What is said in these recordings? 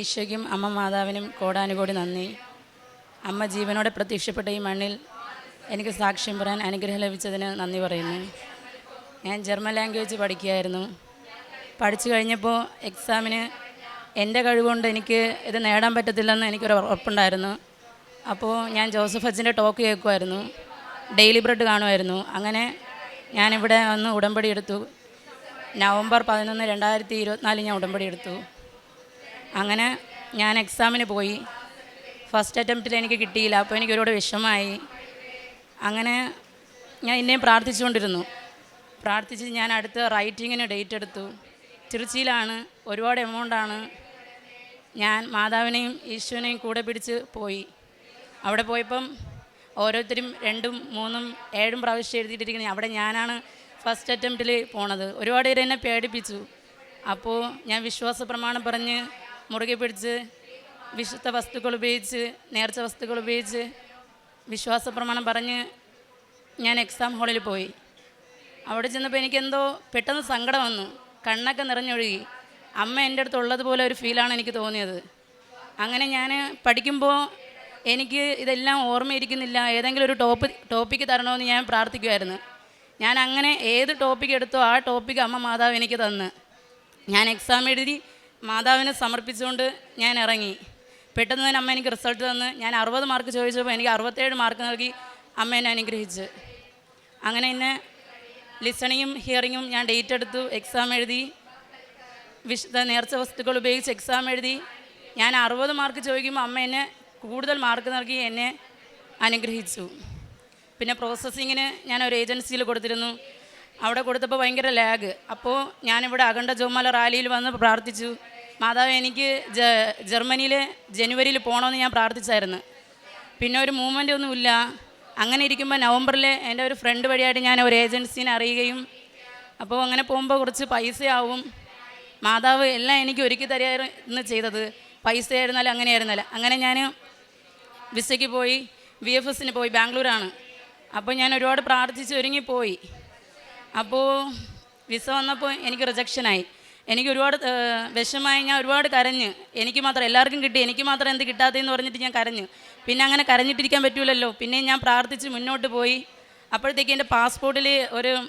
ഈശോയ്ക്കും അമ്മ മാതാവിനും കോടാനുകോടി നന്ദി. അമ്മ ജീവനോടെ പ്രത്യക്ഷപ്പെട്ട ഈ മണ്ണിൽ എനിക്ക് സാക്ഷ്യം പറയാൻ അനുഗ്രഹം ലഭിച്ചതിന് നന്ദി പറയുന്നു. ഞാൻ ജർമ്മൻ ലാംഗ്വേജ് പഠിക്കുകയായിരുന്നു. പഠിച്ചു കഴിഞ്ഞപ്പോൾ എക്സാമിന് എന്റെ കഴിവുകൊണ്ട് എനിക്ക് ഇത് നേടാൻ പറ്റത്തില്ലെന്ന് എനിക്കൊരു ഉറപ്പുണ്ടായിരുന്നു. അപ്പോൾ ഞാൻ ജോസഫ് അച്ഛന്റെ ടോക്ക് കേൾക്കുമായിരുന്നു. ഡെയിലി ബ്രെഡ് കാണുമായിരുന്നു. അങ്ങനെ ഞാനിവിടെ വന്ന് ഉടമ്പടി എടുത്തു. നവംബർ പതിനൊന്ന് രണ്ടായിരത്തി ഇരുപത്തിനാലിൽ ഞാൻ ഉടമ്പടി എടുത്തു. അങ്ങനെ ഞാൻ എക്സാമിന് പോയി. ഫസ്റ്റ് അറ്റംപ്റ്റിൽ എനിക്ക് കിട്ടിയില്ല. അപ്പോൾ എനിക്ക് ഒരുപാട് വിഷമമായി. അങ്ങനെ ഞാൻ ഇന്നേയും പ്രാർത്ഥിച്ചുകൊണ്ടിരുന്നു. പ്രാർത്ഥിച്ച് ഞാൻ അടുത്ത റൈറ്റിങ്ങിന് ഡേറ്റ് എടുത്തു. തിരുച്ചിയിലാണ്. ഒരുപാട് എമൗണ്ടാണ് ഞാൻ മാതാവിനെയും ഈശോനെയും കൂടെ പിടിച്ച് പോയി. അവിടെ പോയപ്പം ഓരോരുത്തരും രണ്ടും മൂന്നും ഏഴും പ്രാവശ്യം എഴുതിയിട്ടിരിക്കുന്നത് അവിടെ ഞാനാണ് ഫസ്റ്റ് അറ്റംപ്റ്റിൽ പോണത്. ഒരുപാട് പേര് എന്നെ പേടിപ്പിച്ചു. അപ്പോൾ ഞാൻ വിശ്വാസ പ്രമാണം പറഞ്ഞ് മുറുകെ പിടിച്ച് വിശുദ്ധ വസ്തുക്കൾ ഉപയോഗിച്ച് നേർച്ച വസ്തുക്കൾ ഉപയോഗിച്ച് വിശ്വാസ പ്രമാണം പറഞ്ഞ് ഞാൻ എക്സാം ഹാളിൽ പോയി. അവിടെ ചെന്നപ്പോൾ എനിക്കെന്തോ പെട്ടെന്ന് സങ്കടം വന്നു. കണ്ണൊക്കെ നിറഞ്ഞൊഴുകി. അമ്മ എന്റെ അടുത്ത് ഉള്ളതുപോലെ ഒരു ഫീലാണ് എനിക്ക് തോന്നിയത്. അങ്ങനെ ഞാൻ പഠിക്കുമ്പോൾ എനിക്ക് ഇതെല്ലാം ഓർമ്മയിരിക്കുന്നില്ല. ഏതെങ്കിലും ഒരു ടോപ്പ് ടോപ്പിക്ക് തരണമെന്ന് ഞാൻ പ്രാർത്ഥിക്കുമായിരുന്നു ഞാൻ അങ്ങനെ ഏത് ടോപ്പിക്ക് എടുത്തോ ആ ടോപ്പിക്ക് അമ്മ മാതാവ് എനിക്ക് തന്ന്. ഞാൻ എക്സാം എഴുതി മാതാവിനെ സമർപ്പിച്ചുകൊണ്ട് ഞാൻ ഇറങ്ങി. പെട്ടെന്ന് തന്നെ അമ്മ എനിക്ക് റിസൾട്ട് തന്ന്. ഞാൻ അറുപത് മാർക്ക് ചോദിച്ചപ്പോൾ എനിക്ക് അറുപത്തേഴ് മാർക്ക് നൽകി അമ്മ എന്നെ അനുഗ്രഹിച്ച്. അങ്ങനെ എന്നെ ലിസണിങ്ങും ഹിയറിങ്ങും ഞാൻ ഡേറ്റ് എടുത്തു. എക്സാം എഴുതി. വിശുദ്ധ നേർച്ച വസ്തുക്കൾ ഉപയോഗിച്ച് എക്സാം എഴുതി. ഞാൻ അറുപത് മാർക്ക് ചോദിക്കുമ്പോൾ അമ്മ എന്നെ കൂടുതൽ മാർക്ക് നൽകി എന്നെ അനുഗ്രഹിച്ചു. പിന്നെ പ്രോസസ്സിങ്ങിന് ഞാൻ ഒരു ഏജൻസിയിൽ കൊടുത്തിരുന്നു. അവിടെ കൊടുത്തപ്പോൾ ഭയങ്കര ലാഗ് അപ്പോൾ ഞാനിവിടെ അഖണ്ഡ ജോമാല റാലിയിൽ വന്ന് പ്രാർത്ഥിച്ചു. മാതാവ് എനിക്ക് ജർമ്മനിയിൽ ജനുവരിയിൽ പോകണമെന്ന് ഞാൻ പ്രാർത്ഥിച്ചായിരുന്നു. പിന്നെ ഒരു മൂവ്മെന്റ് ഒന്നുമില്ല അങ്ങനെ ഇരിക്കുമ്പോൾ നവംബറിൽ എന്റെ ഒരു ഫ്രണ്ട് വഴിയായിട്ട് ഞാൻ ഒരു ഏജൻസീനെ അറിയുകയും അപ്പോൾ അങ്ങനെ പോകുമ്പോൾ കുറച്ച് പൈസയാവും. മാതാവ് എല്ലാം എനിക്ക് ഒരുക്കി തരായിരുന്നു ചെയ്തത്. പൈസ ആയിരുന്നാലും അങ്ങനെ ആയിരുന്നാലും അങ്ങനെ ഞാൻ വിസയ്ക്ക് പോയി വി എഫ് എസിന് പോയി ബാംഗ്ലൂരാണ്. അപ്പോൾ ഞാൻ ഒരുപാട് പ്രാർത്ഥിച്ച് ഒരുങ്ങിപ്പോയി. അപ്പോൾ വിസ വന്നപ്പോൾ എനിക്ക് റിജക്ഷനായി എനിക്ക് ഒരുപാട് വിഷമമായി ഞാൻ ഒരുപാട് കരഞ്ഞ്. എനിക്ക് മാത്രം എല്ലാവർക്കും കിട്ടി. എനിക്ക് മാത്രം എന്ത് കിട്ടാത്തതെന്ന് പറഞ്ഞിട്ട് ഞാൻ കരഞ്ഞു. പിന്നെ അങ്ങനെ കരഞ്ഞിട്ടിരിക്കാൻ പറ്റൂലല്ലോ. പിന്നെ ഞാൻ പ്രാർത്ഥിച്ച് മുന്നോട്ട് പോയി. അപ്പോഴത്തേക്ക് എന്റെ പാസ്പോർട്ടിൽ ഒരു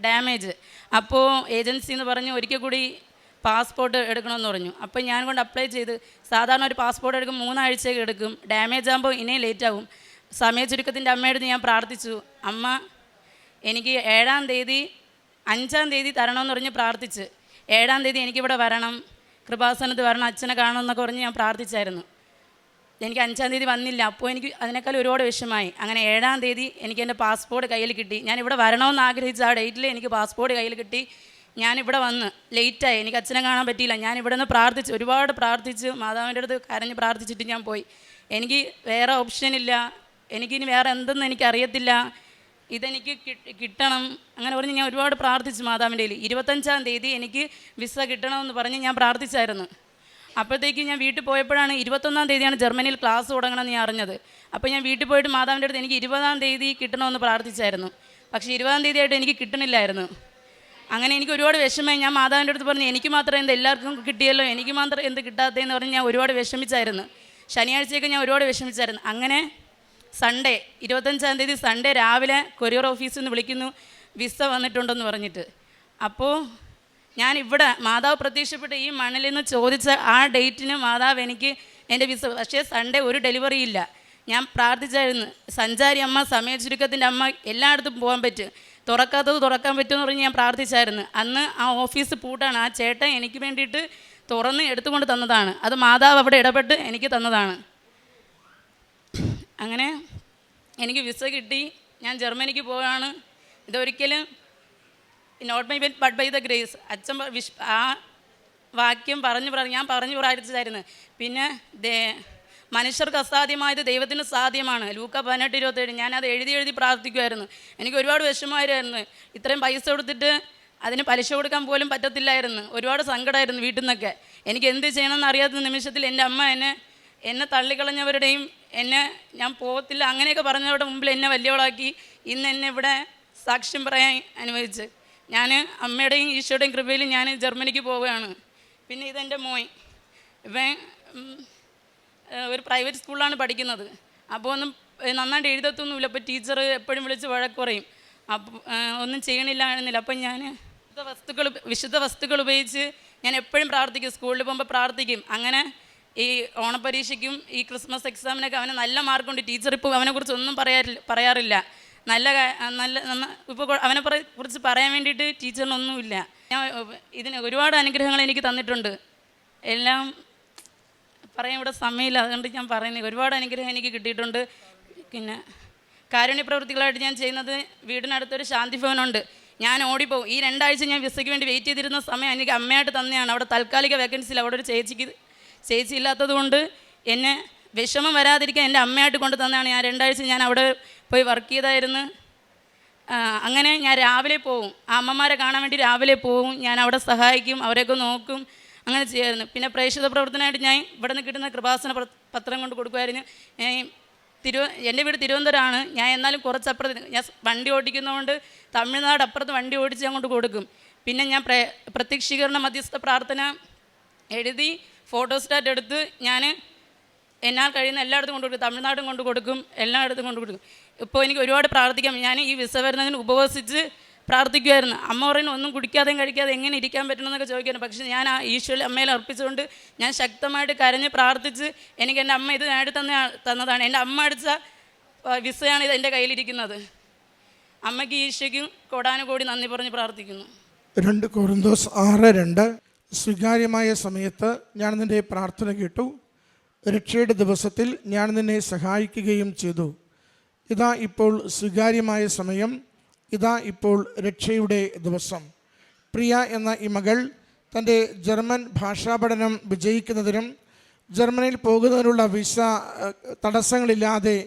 ഡാമേജ്. അപ്പോൾ ഏജൻസി എന്ന് പറഞ്ഞു ഒരിക്കൽ കൂടി പാസ്പോർട്ട് എടുക്കണമെന്ന് പറഞ്ഞു. അപ്പോൾ ഞാൻ കൊണ്ട് അപ്ലൈ ചെയ്ത് സാധാരണ ഒരു പാസ്പോർട്ട് എടുക്കും. മൂന്നാഴ്ചയൊക്കെ എടുക്കും. ഡാമേജ് ആകുമ്പോൾ ഇനിയും ലേറ്റ് ആവും സമയ ചുരുക്കത്തിന്റെ അമ്മയോട് ഞാൻ പ്രാർത്ഥിച്ചു. അമ്മ എനിക്ക് ഏഴാം തീയതി അഞ്ചാം തീയതി തരണമെന്ന് പറഞ്ഞ് പ്രാർത്ഥിച്ച്. ഏഴാം തീയതി എനിക്കിവിടെ വരണം. കൃപാസനത്ത് വരണം അച്ഛനെ കാണണം എന്നൊക്കെ പറഞ്ഞ് ഞാൻ പ്രാർത്ഥിച്ചായിരുന്നു. എനിക്ക് അഞ്ചാം തീയതി വന്നില്ല. അപ്പോൾ എനിക്ക് അതിനേക്കാൾ ഒരുപാട് വിഷമമായി. അങ്ങനെ ഏഴാം തീയതി എനിക്ക് എന്റെ പാസ്പോർട്ട് കയ്യിൽ കിട്ടി. ഞാൻ ഇവിടെ വരണമെന്ന് ആഗ്രഹിച്ച ആ ഡേറ്റിൽ എനിക്ക് പാസ്പോർട്ട് കയ്യിൽ കിട്ടി. ഞാനിവിടെ വന്ന് ലേറ്റായി. എനിക്ക് അച്ഛനെ കാണാൻ പറ്റിയില്ല. ഞാൻ ഇവിടെ നിന്ന് പ്രാർത്ഥിച്ച് ഒരുപാട് പ്രാർത്ഥിച്ച് മാതാവിന്റെ അടുത്ത് കരഞ്ഞ് പ്രാർത്ഥിച്ചിട്ട് ഞാൻ പോയി. എനിക്ക് വേറെ ഓപ്ഷനില്ല എനിക്കിനി വേറെ എന്തെന്ന് എനിക്കറിയത്തില്ല. ഇതെനിക്ക് കിട്ടണം. അങ്ങനെ പറഞ്ഞ് ഞാൻ ഒരുപാട് പ്രാർത്ഥിച്ചു മാതാവിന്റെ കയ്യിൽ. ഇരുപത്തഞ്ചാം തീയതി എനിക്ക് വിസ കിട്ടണമെന്ന് പറഞ്ഞ് ഞാൻ പ്രാർത്ഥിച്ചായിരുന്നു. അപ്പോഴത്തേക്ക് ഞാൻ വീട്ടിൽ പോയപ്പോഴാണ് ഇരുപത്തൊന്നാം തീയതിയാണ് ജർമ്മനിയിൽ ക്ലാസ് തുടങ്ങണമെന്ന് ഞാൻ അറിഞ്ഞത്. അപ്പോൾ ഞാൻ വീട്ടിൽ പോയിട്ട് മാതാവിന്റെ അടുത്ത് എനിക്ക് ഇരുപതാം തീയതി കിട്ടണമെന്ന് പ്രാർത്ഥിച്ചായിരുന്നു. പക്ഷേ ഇരുപതാം തീയതി ആയിട്ട് എനിക്ക് കിട്ടണില്ലായിരുന്നു. അങ്ങനെ എനിക്ക് ഒരുപാട് വിഷമമായി. ഞാൻ മാതാവിന്റെ അടുത്ത് പറഞ്ഞു എനിക്ക് മാത്രം എന്ത് എല്ലാവർക്കും കിട്ടിയല്ലോ? എനിക്ക് മാത്രം എന്ത് കിട്ടാത്തതെന്ന് പറഞ്ഞ് ഞാൻ ഒരുപാട് വിഷമിച്ചായിരുന്നു. ശനിയാഴ്ചയൊക്കെ ഞാൻ ഒരുപാട് വിഷമിച്ചായിരുന്നു. അങ്ങനെ സൺഡേ ഇരുപത്തഞ്ചാം തീയതി സൺഡേ രാവിലെ കൊറിയർ ഓഫീസിൽ നിന്ന് വിളിക്കുന്നു. വിസ വന്നിട്ടുണ്ടെന്ന് പറഞ്ഞിട്ട്. അപ്പോൾ ഞാൻ ഇവിടെ മാതാവ് പ്രത്യക്ഷപ്പെട്ട് ഈ മണ്ണിൽ നിന്ന് ചോദിച്ച ആ ഡേറ്റിന് മാതാവ് എനിക്ക് എന്റെ വിസ പക്ഷേ സൺഡേ ഒരു ഡെലിവറി ഇല്ല. ഞാൻ പ്രാർത്ഥിച്ചായിരുന്നു. സഞ്ചാരി അമ്മ സമയ ചുരുക്കത്തിന്റെ അമ്മ എല്ലായിടത്തും പോകാൻ പറ്റും. തുറക്കാത്തത് തുറക്കാൻ പറ്റുമെന്ന് പറഞ്ഞ് ഞാൻ പ്രാർത്ഥിച്ചായിരുന്നു. അന്ന് ആ ഓഫീസ് പൂട്ടാണ്. ആ ചേട്ടൻ എനിക്ക് വേണ്ടിയിട്ട് തുറന്ന് എടുത്തുകൊണ്ട് തന്നതാണ്. അത് മാതാവ് അവിടെ ഇടപെട്ട് എനിക്ക് തന്നതാണ്. അങ്ങനെ എനിക്ക് വിസ കിട്ടി. ഞാൻ ജർമ്മനിക്ക് പോവുകയാണ് ഇതൊരിക്കലും not my but by the grace അച്ഛൻ വിശ് ആ വാക്യം പറഞ്ഞു പറഞ്ഞു ഞാൻ പറഞ്ഞു പ്രാർത്ഥിച്ചായിരുന്നു പിന്നെ ദേ മനുഷ്യർക്ക് അസാധ്യമായത് ദൈവത്തിന് സാധ്യമാണ്. ലൂക്ക പതിനെട്ട് ഇരുപത്തേഴ്. ഞാനത് എഴുതി എഴുതി പ്രാർത്ഥിക്കുമായിരുന്നു എനിക്ക് ഒരുപാട് വിഷമമായിരുന്നു. ഇത്രയും പൈസ കൊടുത്തിട്ട് അതിന് പലിശ കൊടുക്കാൻ പോലും പറ്റത്തില്ലായിരുന്നു. ഒരുപാട് സങ്കടമായിരുന്നു വീട്ടിൽ നിന്നൊക്കെ. എനിക്ക് എന്ത് ചെയ്യണമെന്ന് അറിയാത്ത നിമിഷത്തിൽ എന്റെ അമ്മ എന്നെ എന്നെ തള്ളിക്കളഞ്ഞവരുടെയും എന്നെ ഞാൻ പോകത്തില്ല അങ്ങനെയൊക്കെ പറഞ്ഞവരുടെ മുമ്പിൽ എന്നെ വലിയവളാക്കി ഇന്ന് എന്നെ ഇവിടെ സാക്ഷ്യം പറയാൻ അനുവദിച്ച്. ഞാൻ അമ്മയുടെയും ഈശോയുടെയും കൃപയിൽ ഞാൻ ജർമ്മനിക്ക് പോവുകയാണ്. പിന്നെ ഇതെന്റെ മോൻ. ഇവൻ ഒരു പ്രൈവറ്റ് സ്കൂളിലാണ് പഠിക്കുന്നത്. അപ്പോൾ ഒന്നും നന്നായിട്ട് എഴുതത്തൊന്നുമില്ല. അപ്പോൾ ടീച്ചർ എപ്പോഴും വിളിച്ച് വഴക്ക് പറയും. അപ്പോൾ ഒന്നും ചെയ്യണില്ല എഴുന്നില്ല അപ്പം ഞാൻ വസ്തുക്കൾ വിശുദ്ധ വസ്തുക്കൾ ഉപയോഗിച്ച് ഞാൻ എപ്പോഴും പ്രാർത്ഥിക്കും. സ്കൂളിൽ പോകുമ്പോൾ പ്രാർത്ഥിക്കും. അങ്ങനെ ഈ ഓണപരീക്ഷയ്ക്കും ഈ ക്രിസ്മസ് എക്സാമിനൊക്കെ അവന് നല്ല മാർക്കുണ്ട്. ടീച്ചർ ഇപ്പോൾ അവനെക്കുറിച്ച് ഒന്നും പറയാറില്ല പറയാറില്ല. നല്ല നല്ല ഇപ്പോൾ അവനെ കുറിച്ച് പറയാൻ വേണ്ടിയിട്ട് ടീച്ചറിനൊന്നുമില്ല. ഞാൻ ഇതിന് ഒരുപാട് അനുഗ്രഹങ്ങൾ എനിക്ക് തന്നിട്ടുണ്ട്. എല്ലാം പറയാൻ ഇവിടെ സമയമില്ല. അതുകൊണ്ട് ഞാൻ പറയുന്നത് ഒരുപാട് അനുഗ്രഹം എനിക്ക് കിട്ടിയിട്ടുണ്ട്. പിന്നെ കാരുണ്യ പ്രവൃത്തികളായിട്ട് ഞാൻ ചെയ്യുന്നത് വീടിനടുത്തൊരു ശാന്തി ഭവനുണ്ട് ഞാൻ ഓടിപ്പോവും. ഈ രണ്ടാഴ്ച ഞാൻ വിസയ്ക്ക് വേണ്ടി വെയിറ്റ് ചെയ്തിരുന്ന സമയം എനിക്ക് അമ്മയായിട്ട് തന്നെയാണ്. അവിടെ താൽക്കാലിക വേക്കൻസിയിൽ അവിടെ ഒരു ചേച്ചിക്ക് ചേച്ചി ഇല്ലാത്തത് കൊണ്ട് എന്നെ വിഷമം വരാതിരിക്കാൻ എന്റെ അമ്മയായിട്ട് കൊണ്ട് തന്നതാണ്. ഞാൻ രണ്ടാഴ്ച ഞാൻ അവിടെ പോയി വർക്ക് ചെയ്തായിരുന്നു. അങ്ങനെ ഞാൻ രാവിലെ പോവും. ആ അമ്മമാരെ കാണാൻ വേണ്ടി രാവിലെ പോവും. ഞാൻ അവിടെ സഹായിക്കും അവരെയൊക്കെ നോക്കും അങ്ങനെ ചെയ്യായിരുന്നു. പിന്നെ പ്രേക്ഷിത പ്രവർത്തനമായിട്ട് ഞാൻ ഇവിടെ നിന്ന് കിട്ടുന്ന കൃപാസന പത്രം കൊണ്ട് കൊടുക്കുമായിരുന്നു. ഞാൻ തിരുവ എന്റെ വീട് തിരുവനന്തപുരമാണ്. ഞാൻ എന്നാലും കുറച്ചപ്പുറത്ത് ഞാൻ വണ്ടി ഓടിക്കുന്നതുകൊണ്ട് തമിഴ്നാട് അപ്പുറത്ത് വണ്ടി ഓടിച്ച് അങ്ങോട്ട് കൊടുക്കും. പിന്നെ ഞാൻ പ്രേ പ്രത്യക്ഷീകരണ മധ്യസ്ഥ പ്രാർത്ഥന എഴുതി ഫോട്ടോസ്റ്റാറ്റ് എടുത്ത് ഞാൻ എന്നാൽ കഴിയുന്ന എല്ലായിടത്തും കൊണ്ടു കൊടുക്കും. തമിഴ്നാടും കൊണ്ടു കൊടുക്കും. എല്ലായിടത്തും കൊണ്ടു കൊടുക്കും. ഇപ്പോൾ എനിക്ക് ഒരുപാട് പ്രാർത്ഥിക്കാം. ഞാൻ ഈ വിസ വരുന്നതിന് ഉപവസിച്ച് പ്രാർത്ഥിക്കുമായിരുന്നു അമ്മ പറയുന്നു ഒന്നും കുടിക്കാതെയും കഴിക്കാതെ എങ്ങനെ ഇരിക്കാൻ പറ്റണമെന്നൊക്കെ ചോദിക്കുന്നു പക്ഷേ ഞാൻ ആ ഈശ്വര അമ്മയിൽ അർപ്പിച്ചുകൊണ്ട് ഞാൻ ശക്തമായിട്ട് കരഞ്ഞ് പ്രാർത്ഥിച്ച് എനിക്ക് എന്റെ അമ്മ ഇത് നേടി തന്ന തന്നതാണ്. എന്റെ അമ്മ അടിച്ച വിസയാണ് ഇത് എന്റെ കയ്യിലിരിക്കുന്നത്. അമ്മയ്ക്ക് ഈശോയ്ക്കും കോടാനുകോടി നന്ദി പറഞ്ഞ് പ്രാർത്ഥിക്കുന്നു. രണ്ട് കോറിന്തോസ് ആറ് രണ്ട് സ്വീകാര്യമായ സമയത്ത് ഞാൻ നിന്റെ പ്രാർത്ഥന കേട്ടു. രക്ഷയുടെ ദിവസത്തിൽ ഞാൻ നിന്നെ സഹായിക്കുകയും ചെയ്തു. ഇതാ ഇപ്പോൾ സ്വീകാര്യമായ സമയം. ഇതാ ഇപ്പോൾ രക്ഷയുടെ ദിവസം. പ്രിയ എന്ന ഈ മകൾ തന്റെ ജർമ്മൻ ഭാഷാ പഠനം വിജയിക്കുന്നതിനും ജർമ്മനിയിൽ പോകുന്നതിനുള്ള വിസ തടസ്സങ്ങളില്ലാതെ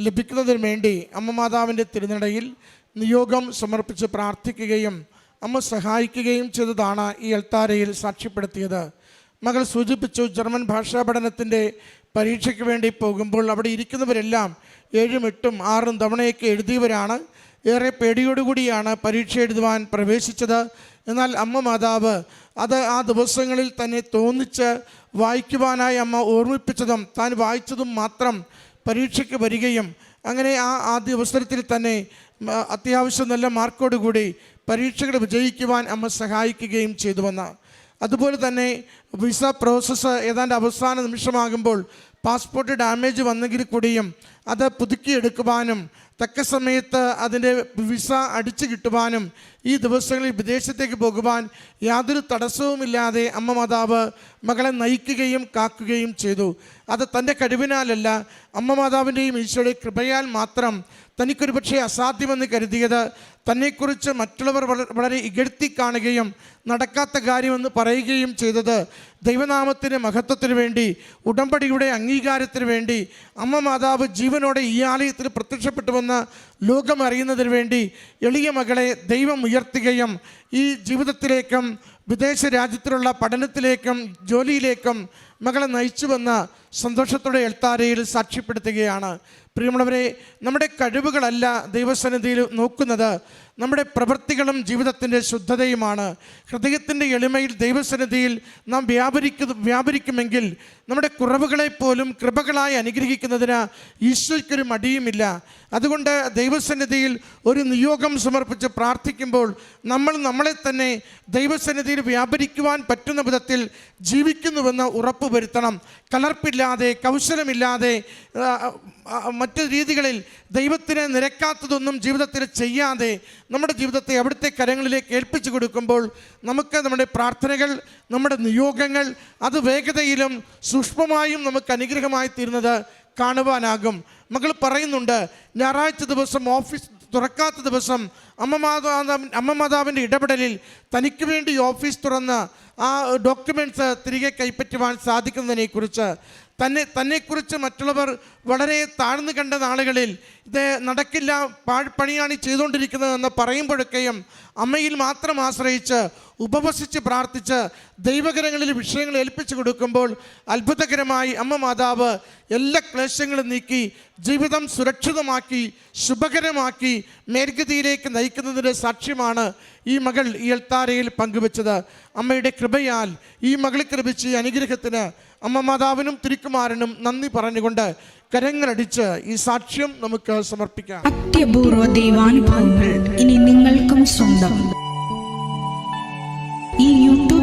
ലഭിക്കുന്നതിനു വേണ്ടി അമ്മ മാതാവിന്റെ തിരുനടയിൽ നിയോഗം സമർപ്പിച്ച് പ്രാർത്ഥിക്കുകയും അമ്മ സഹായിക്കുകയും ചെയ്തതാണ് ഈ എൽത്താരയിൽ സാക്ഷ്യപ്പെടുത്തിയത്. മകൾ സൂചിപ്പിച്ചു ജർമ്മൻ ഭാഷാ പഠനത്തിന്റെ പരീക്ഷയ്ക്ക് വേണ്ടി പോകുമ്പോൾ അവിടെ ഇരിക്കുന്നവരെല്ലാം ഏഴും എട്ടും ആറും തവണയൊക്കെ എഴുതിയവരാണ്. ഏറെ പേടിയോടുകൂടിയാണ് പരീക്ഷ എഴുതുവാൻ പ്രവേശിച്ചത്. എന്നാൽ അമ്മ മാതാവ് അത് ആ ദിവസങ്ങളിൽ തന്നെ തോന്നിച്ച് വായിക്കുവാനായി അമ്മ ഓർമ്മിപ്പിച്ചതും താൻ വായിച്ചതും മാത്രം പരീക്ഷയ്ക്ക് വരികയും അങ്ങനെ ആ ആദ്യ അവസരത്തിൽ തന്നെ അത്യാവശ്യം നല്ല മാർക്കോടുകൂടി പരീക്ഷകൾ വിജയിക്കുവാൻ അമ്മ സഹായിക്കുകയും ചെയ്തുവെന്ന്. അതുപോലെ തന്നെ വിസ പ്രോസസ്സ് ഏതാണ്ട് അവസാന നിമിഷമാകുമ്പോൾ പാസ്പോർട്ട് ഡാമേജ് വന്നെങ്കിൽ കൂടിയും അത് പുതുക്കിയെടുക്കുവാനും തക്ക സമയത്ത് അതിന്റെ വിസ അടിച്ചു കിട്ടുവാനും ഈ ദിവസങ്ങളിൽ വിദേശത്തേക്ക് പോകുവാൻ യാതൊരു തടസ്സവുമില്ലാതെ അമ്മ മാതാവ് മകളെ നയിക്കുകയും കാക്കുകയും ചെയ്തു. അത് തന്റെ കഴിവിനാലല്ല അമ്മ മാതാവിന്റെയും ഈശോയുടെ കൃപയാൽ മാത്രം തനിക്കൊരു പക്ഷേ അസാധ്യമെന്ന് കരുതിയത് തന്നെക്കുറിച്ച് മറ്റുള്ളവർ വള- വളരെ ഇകഴ്ത്തി കാണുകയും നടക്കാത്ത കാര്യമെന്ന് പറയുകയും ചെയ്തത് ദൈവനാമത്തിന് മഹത്വത്തിന് വേണ്ടി ഉടമ്പടിയുടെ അംഗീകാരത്തിന് വേണ്ടി അമ്മ മാതാവ് ജീവനോടെ ഈ ആലയത്തിൽ പ്രത്യക്ഷപ്പെട്ടുവെന്ന് ലോകം അറിയുന്നതിന് വേണ്ടി എളിയ മകളെ ദൈവം ഉയർത്തുകയും ഈ ജീവിതത്തിലേക്കും വിദേശ രാജ്യത്തിലുള്ള പഠനത്തിലേക്കും ജോലിയിലേക്കും മകളെ നയിച്ചുവെന്ന് സന്തോഷത്തോടെ എൽത്താരയിൽ സാക്ഷ്യപ്പെടുത്തുകയാണ് പ്രിയമുള്ളവരെ നമ്മുടെ കഴിവുകളല്ല ദൈവസന്നിധിയിൽ നോക്കുന്നത്. നമ്മുടെ പ്രവൃത്തികളും ജീവിതത്തിന്റെ ശുദ്ധതയുമാണ്. ഹൃദയത്തിന്റെ എളിമയിൽ ദൈവസന്നിധിയിൽ നാം വ്യാപരിക്കു വ്യാപരിക്കുമെങ്കിൽ നമ്മുടെ കുറവുകളെപ്പോലും കൃപകളായി അനുഗ്രഹിക്കുന്നതിന് ഈശോയ്ക്കൊരു മടിയുമില്ല. അതുകൊണ്ട് ദൈവസന്നിധിയിൽ ഒരു നിയോഗം സമർപ്പിച്ച് പ്രാർത്ഥിക്കുമ്പോൾ നമ്മൾ നമ്മളെ തന്നെ ദൈവസന്നിധിയിൽ വ്യാപരിക്കുവാൻ പറ്റുന്ന വിധത്തിൽ ജീവിക്കുന്നുവെന്ന് ഉറപ്പ് വരുത്തണം. കലർപ്പില്ലാതെ കൗശലമില്ലാതെ മറ്റു രീതികളിൽ ദൈവത്തിന് നിരക്കാത്തതൊന്നും ജീവിതത്തിൽ ചെയ്യാതെ നമ്മുടെ ജീവിതത്തെ അവിടുത്തെ കരങ്ങളിലേക്ക് ഏൽപ്പിച്ചു കൊടുക്കുമ്പോൾ നമുക്ക് നമ്മുടെ പ്രാർത്ഥനകൾ നമ്മുടെ നിയോഗങ്ങൾ അത് വേഗതയിലും സൂക്ഷ്മമായും നമുക്ക് അനുഗ്രഹമായി തീരുന്നത് കാണുവാനാകും. മകൾ പറയുന്നുണ്ട് ഞായറാഴ്ച ദിവസം ഓഫീസ് തുറക്കാത്ത ദിവസം അമ്മ മാതാ അമ്മ മാതാവിന്റെ ഇടപെടലിൽ തനിക്ക് വേണ്ടി ഓഫീസ് തുറന്ന് ആ ഡോക്യുമെന്റ്സ് തിരികെ കൈപ്പറ്റുവാൻ സാധിക്കുന്നതിനെക്കുറിച്ച് തന്നെ തന്നെക്കുറിച്ച് മറ്റുള്ളവർ വളരെ താഴ്ന്നു കണ്ട നാളുകളിൽ ഇത് നടക്കില്ല പാഴ്പണിയാണ് പണിയാണ് ചെയ്തുകൊണ്ടിരിക്കുന്നതെന്ന് പറയുമ്പോഴൊക്കെയും അമ്മയിൽ മാത്രം ആശ്രയിച്ച് ഉപവസിച്ച് പ്രാർത്ഥിച്ച് ദൈവകരങ്ങളിൽ വിഷയങ്ങൾ ഏൽപ്പിച്ചു കൊടുക്കുമ്പോൾ അത്ഭുതകരമായി അമ്മ മാതാവ് എല്ലാ ക്ലേശങ്ങളും നീക്കി ജീവിതം സുരക്ഷിതമാക്കി ശുഭകരമാക്കി മേൽഗതിയിലേക്ക് നയിക്കുന്നതിന്റെ സാക്ഷ്യമാണ് ഈ മകൾ ഈ എൽത്താരയിൽ പങ്കുവച്ചത്. അമ്മയുടെ കൃപയാൽ ഈ മകൾക്ക് ലഭിച്ച ഈ അനുഗ്രഹത്തിന് അമ്മ മാതാവിനും തിരുക്കുമാരനും നന്ദി പറഞ്ഞുകൊണ്ട് കരങ്ങളടിച്ച് ഈ സാക്ഷ്യം നമുക്ക് സമർപ്പിക്കാം. അത്യപൂർവ ദൈവാനുഭവങ്ങൾ ഇനി നിങ്ങൾക്കും സ്വന്തം.